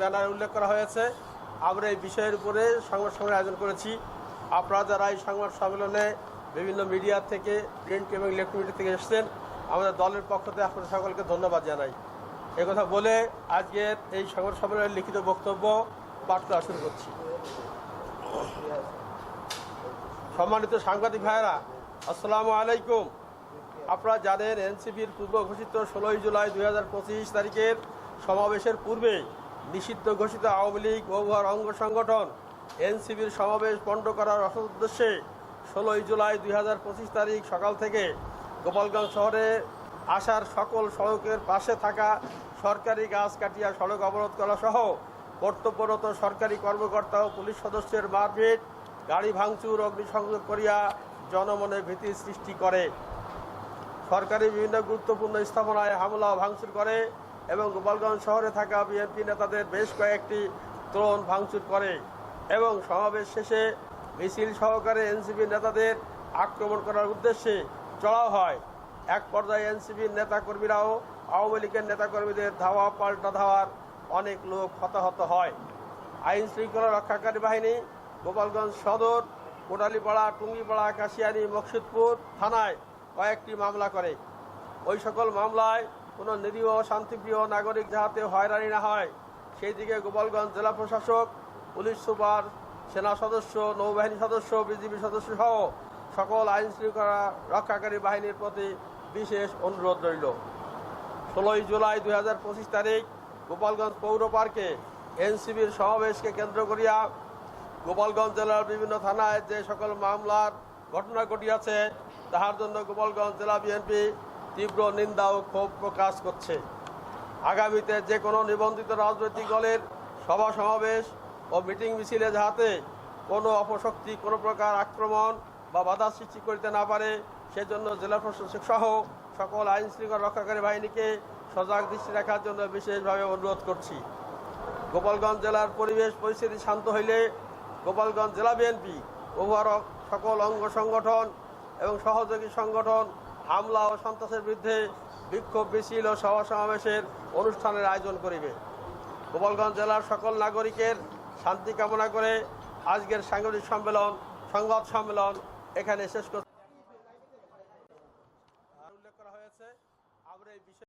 ব্যানারে উল্লেখ করা হয়েছে, আমরা এই বিষয়ের উপরে সংবাদ সম্মেলন আয়োজন করেছি। আপনারা যারা এই সংবাদ সম্মেলনে বিভিন্ন মিডিয়া থেকে, প্রিন্ট এবং ইলেকট্রনিক থেকে এসেছেন, আমাদের দলের পক্ষ থেকে আপনাদের সকলকে ধন্যবাদ জানাই। কথা বলে আজকের এই সংবাদ সম্মেলনের লিখিত বক্তব্য পাঠ করা শুরু করছি। সম্মানিত সাংবাদিক ভাইয়েরা, আসসালামু আলাইকুম। আপনারা জানেন এনসিপির পূর্ব ঘোষিত ষোলোই জুলাই দুই হাজার পঁচিশ তারিখের সমাবেশের পূর্বে নিষিদ্ধ ঘোষিত আওয়ামী লীগ ও উহার অঙ্গ সংগঠন এনসিপির সমাবেশ পণ্ড করার উদ্দেশ্যে ষোলোই জুলাই দুই হাজার পঁচিশ তারিখ সকাল থেকে গোপালগঞ্জ শহরে আসার সকল সড়কের পাশে থাকা সরকারি গাছ কাটিয়া সড়ক অবরোধ করা সহ কর্তব্যরত সরকারি কর্মকর্তা ও পুলিশ সদস্যের মারপিট, গাড়ি ভাঙচুর, অগ্নিসংযোগ করিয়া জনমনে ভীতি সৃষ্টি করে। সরকারি বিভিন্ন গুরুত্বপূর্ণ স্থাপনায় হামলা ভাঙচুর করে এবং গোপালগঞ্জ শহরে থাকা বিএনপি নেতাদের বেশ কয়েকটি ত্রণ ভাঙচুর করে এবং সমাবেশ শেষে মিছিল সহকারে এনসিপি নেতাদের আক্রমণ করার উদ্দেশ্যে চড়াও হয়। এক পর্যায়ে এনসিপির নেতাকর্মীরাও আওয়ামী লীগের নেতাকর্মীদের ধাওয়া, পাল্টা ধাওয়ার অনেক লোক হতাহত হয়। আইন শৃঙ্খলা রক্ষাকারী বাহিনী গোপালগঞ্জ সদর, কোটালীপাড়া, টুঙ্গিপাড়া, কাশিয়ানি, মকসুদপুর থানায় কয়েকটি মামলা করে। ওই সকল মামলায় কোনো নিরীহ, শান্তিপ্রিয় নাগরিক যাহাতে হয়রানি না হয় সেই দিকে গোপালগঞ্জ জেলা প্রশাসক, পুলিশ সুপার, সেনা সদস্য, নৌবাহিনী সদস্য, বিজিবি সদস্য সহ সকল আইন শৃঙ্খলা রক্ষাকারী বাহিনীর প্রতি বিশেষ অনুরোধ রইল। ষোলোই জুলাই দুই হাজার পঁচিশ তারিখ গোপালগঞ্জ পৌর পার্কে এনসিবির সমাবেশকে কেন্দ্র করিয়া গোপালগঞ্জ জেলার বিভিন্ন থানায় যে সকল মামলার ঘটনা ঘটিয়াছে। তাহার জন্য গোপালগঞ্জ জেলা বিএনপি তীব্র নিন্দা ও ক্ষোভ প্রকাশ করছে। আগামীতে যে কোনো নিবন্ধিত রাজনৈতিক দলের সভা সমাবেশ ও মিটিং মিছিলে যাহাতে কোনো অপশক্তি, কোনো প্রকার আক্রমণ বা বাধা সৃষ্টি করিতে না পারে, সেজন্য জেলা প্রশাসক সহ সকল আইন শৃঙ্খলা রক্ষাকারী বাহিনীকে সজাগ দৃষ্টি রাখার জন্য বিশেষভাবে অনুরোধ করছি। গোপালগঞ্জ জেলার পরিবেশ পরিস্থিতি শান্ত হইলে গোপালগঞ্জ জেলা বিএনপি উভয় সকল অঙ্গ সংগঠন এবং সহযোগী সংগঠন, হামলা ও সন্ত্রাসের বিরুদ্ধে বিক্ষোভ, মিছিল ও সভা সমাবেশের অনুষ্ঠানের আয়োজন করিবে। গোপালগঞ্জ জেলার সকল নাগরিকের শান্তি কামনা করে আজকের সাংগঠনিক সম্মেলন, সংবাদ সম্মেলন এখানে শেষ করছে। উল্লেখ করা হয়েছে এই বিষয়